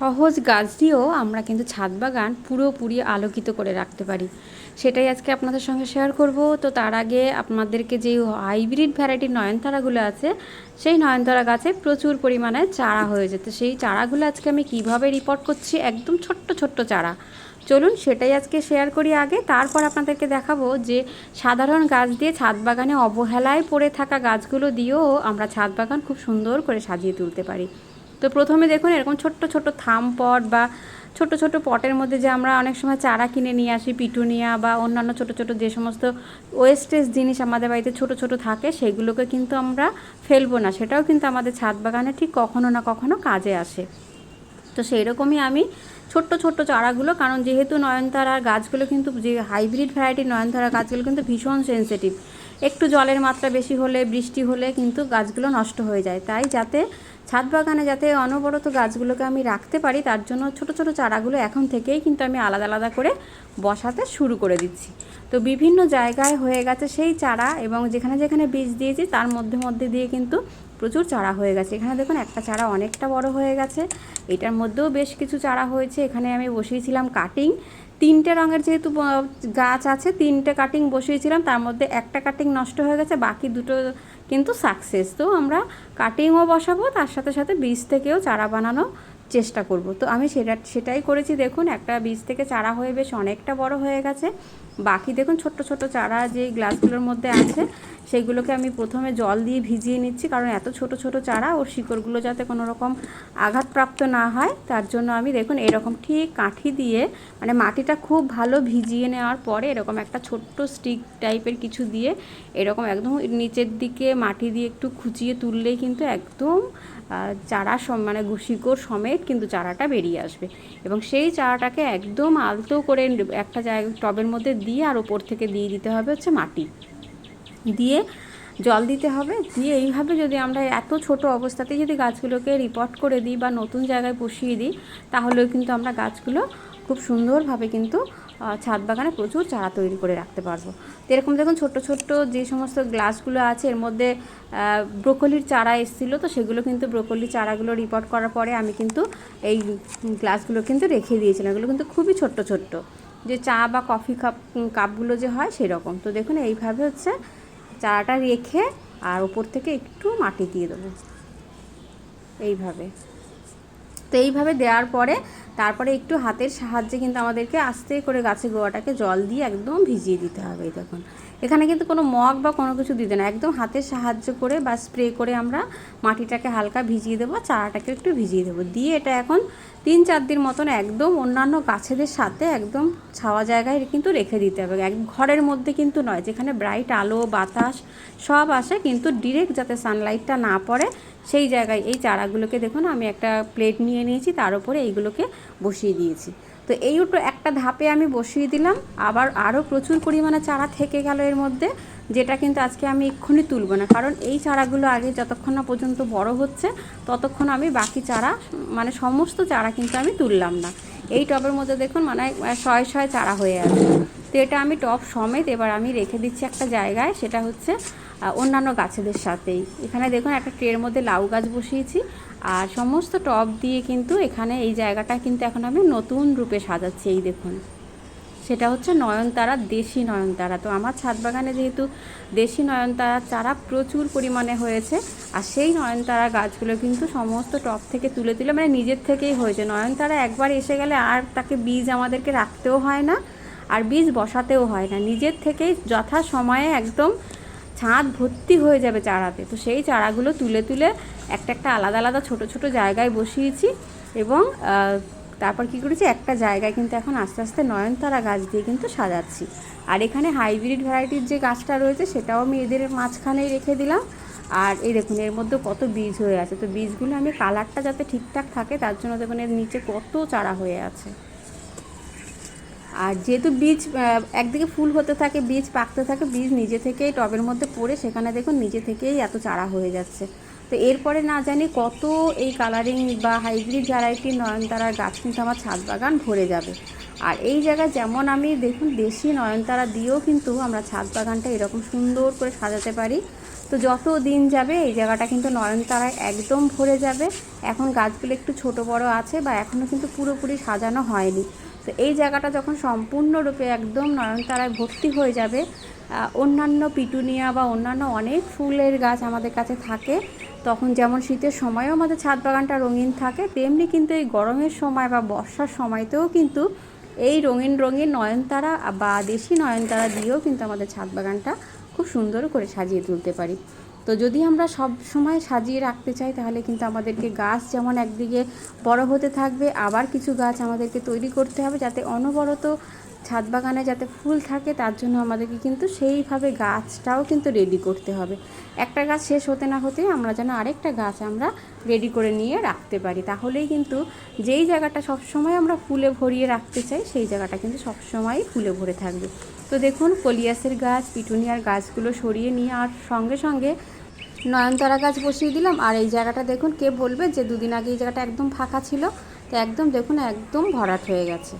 সহজ গাছ দিয়েও আমরা কিন্তু ছাদ বাগান পুরোপুরি আলোকিত করে রাখতে পারি। সেটাই আজকে আপনাদের সঙ্গে শেয়ার করব। তো তার আগে আপনাদেরকে যে হাইব্রিড ভ্যারাইটির নয়নতারাগুলো আছে, সেই নয়নতারা গাছে প্রচুর পরিমাণে চারা হয়ে যেত। সেই চারাগুলো আজকে আমি কীভাবে রিপোর্ট করছি? একদম ছোট্ট ছোট্ট চারা। চলুন সেটাই আজকে শেয়ার করি আগে। তারপর আপনাদেরকে দেখাবো যে সাধারণ গাছ দিয়ে ছাদ বাগানে অবহেলায় পড়ে থাকা গাছগুলো দিয়েও আমরা ছাদ বাগান খুব সুন্দর করে সাজিয়ে তুলতে পারি। তো প্রথমে দেখুন এরকম ছোট্ট ছোট্ট থাম পট বা ছোট ছোট পটের মধ্যে যে আমরা অনেক সময় চারা কিনে নিয়ে আসি, পিটুনিয়া বা অন্যান্য ছোট ছোট যে সমস্ত ওয়েস্টেজ জিনিস আমাদের বাড়িতে ছোট ছোট থাকে, সেগুলোকে কিন্তু আমরা ফেলব না। সেটাও কিন্তু আমাদের ছাদ বাগানে ঠিক কখনো না কখনো কাজে আসে। তো সেই রকমই আমি ছোট্ট ছোট্ট চারাগুলো, কারণ যেহেতু নয়নতারার গাছগুলো কিন্তু যে হাইব্রিড ভ্যারাইটির নয়নতারা গাছগুলো কিন্তু ভীষণ সেনসিটিভ একটু জলের মাত্রা বেশি হলে, বৃষ্টি হলে কিন্তু গাছগুলো নষ্ট হয়ে যায়। তাই যাতে ছাদ বাগানে যাতে অনবরত গাছগুলোকে আমি রাখতে পারি, তার জন্য ছোট ছোট চারাগুলো এখন থেকেই কিন্তু আমি আলাদা আলাদা করে বসাতে শুরু করে দিচ্ছি। তো বিভিন্ন জায়গায় হয়ে গেছে সেই চারা এবং যেখানে যেখানে বীজ দিয়েছি, তার মধ্যে মধ্যে দিয়ে কিন্তু প্রচুর চারা হয়ে গেছে। এখানে দেখুন, একটা চারা অনেকটা বড় হয়ে গেছে। এটার মধ্যেও বেশ কিছু চারা হয়েছে। এখানে আমি বসিয়েছিলাম কাটিং তিনটে রঙের যেহেতু গাছ আছে, তিনটে কাটিং বসিয়েছিলাম। তার মধ্যে একটা কাটিং নষ্ট হয়ে গেছে। বাকি দুটো কিন্তু সাকসেস তো আমরা কাটিংও বসাবো, তার সাথে সাথে বীজ থেকেও চারা বানানো চেষ্টা করব। তো আমি সেটা, সেটাই করেছি। দেখুন, একটা বীজ থেকে চারা হয়ে বেশ অনেকটা বড় হয়ে গেছে। বাকি দেখুন, ছোট্ট ছোট চারা যে গ্লাসগুলোর মধ্যে আছে, সেগুলোকে আমি প্রথমে জল দিয়ে ভিজিয়ে নিচ্ছি, কারণ এত ছোট ছোট চারা, ওর শিকড়গুলো যাতে কোনো রকম আঘাতপ্রাপ্ত না হয়, তার জন্য আমি দেখুন, এরকম ঠিক কাঠি দিয়ে মানে মাটিটা খুব ভালো ভিজিয়ে নেওয়ার পরে, এরকম একটা ছোট্ট স্টিক টাইপের কিছু দিয়ে, এরকম একদম নিচের দিকে মাটি দিয়ে একটু খুঁচিয়ে তুললেই কিন্তু একদম চারা সম- মানে শিকড় সমেত কিন্তু চারাটা বেরিয়ে আসবে। এবং সেই চারাটাকে একদম আলতো করে একটা জায়গা, টবের মধ্যে দিয়ে আর ওপর থেকে দিয়ে দিতে হবে হচ্ছে মাটি। দিয়ে জল দিতে হবে। দিয়ে এইভাবে যদি আমরা এত ছোট অবস্থাতেই যদি গাছগুলোকে রিপোর্ট করে দিই বা নতুন জায়গায় বসিয়ে দিই, তাহলেও কিন্তু আমরা গাছগুলো খুব সুন্দরভাবে কিন্তু ছাদ বাগানে প্রচুর চারা তৈরি করে রাখতে পারব। তো এরকম দেখুন ছোট্ট ছোট্ট যে সমস্ত গ্লাসগুলো আছে, এর মধ্যে ব্রোকলির চারা এসেছিল, তো সেগুলো কিন্তু ব্রোকলির চারাগুলো রিপোর্ট করার পরে আমি কিন্তু এই গ্লাসগুলো কিন্তু রেখে দিয়েছিলাম। এগুলো কিন্তু খুবই ছোট্ট ছোট্ট। যে চা বা কফি কাপ কাপগুলো যে হয় সেরকম। তো দেখুন এইভাবে হচ্ছে চারাটা রেখে আর ওপর থেকে একটু মাটি দিয়ে দেবো। এইভাবে। তো এইভাবে দেওয়ার পরে তারপরে একটু হাতের সাহায্যে কিন্তু আমাদেরকে আস্তে করে গাছের গোয়াটাকে জল দিয়ে একদম ভিজিয়ে দিতে হবে দেখুন। এখানে কিন্তু কোনো মগ বা কোনো কিছু দিতে না, একদম হাতের সাহায্য করে বা স্প্রে করে আমরা মাটিটাকে হালকা ভিজিয়ে দেবো চারাটাকে একটু ভিজিয়ে দেবো। দিয়ে এটা এখন তিন চার দিন মতন একদম অন্যান্য গাছেদের সাথে একদম ছাওয়া জায়গায় কিন্তু রেখে দিতে হবে। এক ঘরের মধ্যে কিন্তু নয়, যেখানে ব্রাইট আলো, বাতাস সব আসে কিন্তু ডিরেক্ট যাতে সানলাইটটা না পড়ে সেই জায়গায় এই চারাগুলোকে দেখুন, আমি একটা প্লেট নিয়ে নিয়েছি, তার উপরে এইগুলোকে বসিয়ে দিয়েছি। তো এই উটো একটা ধাপে আমি বসিয়ে দিলাম, আবার আরও প্রচুর পরিমাণে চারা থেকে গেল এর মধ্যে, যেটা কিন্তু আজকে আমি এক্ষুনি তুলব না, কারণ এই চারাগুলো আগে যতক্ষণ না পর্যন্ত বড় হচ্ছে, ততক্ষণ আমি বাকি চারা মানে সমস্ত চারা কিন্তু আমি তুললাম না। এই টবের মধ্যে দেখুন মানে শয়ে শয়ে চারা হয়ে আছে। তো এটা আমি টব সমেত এবার আমি রেখে দিচ্ছি একটা জায়গায়, সেটা হচ্ছে অন্যান্য গাছেদের সাথেই। এখানে দেখুন একটা ট্রের মধ্যে লাউ গাছ বসিয়েছি, আর সমস্ত টব দিয়ে কিন্তু এখানে এই জায়গাটা কিন্তু এখন আমি নতুন রূপে সাজাচ্ছি, এই দেখুন। সেটা হচ্ছে নয়নতারা দেশি নয়নতারা। তো আমার ছাদ বাগানে যেহেতু দেশি নয়নতারা চারা প্রচুর পরিমাণে হয়েছে, আর সেই নয়নতারা গাছগুলো কিন্তু সমস্ত টপ থেকে তুলে তুলে মানে নিজের থেকেই হয়েছে। নয়নতারা একবার এসে গেলে আর তাকে বীজ আমাদেরকে রাখতেও হয় না আর বীজ বসাতেও হয় না। নিজের থেকেই যথা সময়ে একদম ছাদ ভর্তি হয়ে যাবে চারাতে। তো সেই চারাগুলো তুলে তুলে একটা একটা আলাদা আলাদা ছোট ছোট জায়গায় বসিয়েছি এবং তারপর কি করেছি? একটা জায়গায় কিন্তু এখন আস্তে আস্তে নয়নতারা গাছ দিয়ে কিন্তু সাজাচ্ছি। আর এখানে হাইব্রিড ভ্যারাইটির যে গাছটা রয়েছে সেটাও আমি এদের মাঝখানেই রেখে দিলাম। আর এই দেখুন, এর মধ্যে কত বীজ হয়ে আছে। তো বীজগুলো আমি কালারটা যাতে ঠিকঠাক থাকে, তার জন্য দেখুন এর নিচে কত চারা হয়ে আছে। আর যেহেতু বীজ একদিকে ফুল হতে থাকে, বীজ পাকতে থাকে, বীজ নিজে থেকেই টবের মধ্যে পড়ে সেখানে দেখুন নিজে থেকেই এত চারা হয়ে যাচ্ছে। তো এরপরে না জানি কত এই কালারিং বা হাইব্রিড ভ্যারাইটির নয়নতারার গাছ কিন্তু আমার ছাদ বাগান ভরে যাবে। আর এই জায়গায় যেমন আমি দেখুন দেশি নয়নতারা দিয়েও কিন্তু আমরা ছাদ বাগানটা এরকম সুন্দর করে সাজাতে পারি। তো যত দিন যাবে এই জায়গাটা কিন্তু নয়নতারায় একদম ভরে যাবে। এখন গাছগুলো একটু ছোট বড় আছে বা এখনও কিন্তু পুরোপুরি সাজানো হয়নি। তো এই জায়গাটা যখন সম্পূর্ণরূপে একদম নয়নতারায় ভর্তি হয়ে যাবে অন্যান্য পিটুনিয়া বা অন্যান্য অনেক ফুলের গাছ আমাদের কাছে থাকে, তখন যেমন শীতের সময়ও আমাদের ছাদ বাগানটা রঙিন থাকে, তেমনি কিন্তু এই গরমের সময় বা বর্ষার সময়তেও কিন্তু এই রঙিন রঙিন নয়নতারা বা দেশি নয়নতারা দিয়েও কিন্তু আমাদের ছাদ বাগানটা খুব সুন্দর করে সাজিয়ে তুলতে পারি। তো যদি আমরা সব সময় সাজিয়ে রাখতে চাই, তাহলে কিন্তু আমাদেরকে গাছ যেমন একদিকে বড় হতে থাকবে, আবার কিছু গাছ আমাদেরকে তৈরি করতে হবে যাতে অনবরত ছাদ বাগানে যাতে ফুল থাকে, তার জন্য আমাদেরকে কিন্তু সেইভাবে গাছটাও কিন্তু রেডি করতে হবে। একটা গাছ শেষ হতে না হতেই আমরা যেন আরেকটা গাছ আমরা রেডি করে নিয়ে রাখতে পারি। তাহলেই কিন্তু যেই জায়গাটা সবসময় আমরা ফুলে ভরিয়ে রাখতে চাই, সেই জায়গাটা কিন্তু সবসময়ই ফুলে ভরে থাকবে। তো দেখুন, কলিয়াসের গাছ, পিটুনিয়ার গাছগুলো সরিয়ে নিয়ে আর সঙ্গে সঙ্গে নয়নতারা গাছ বসিয়ে দিলাম। আর এই জায়গাটা দেখুন, কে বলবে যে দুদিন আগে এই জায়গাটা একদম ফাঁকা ছিল। তো একদম দেখুন, একদম ভরাট হয়ে গেছে।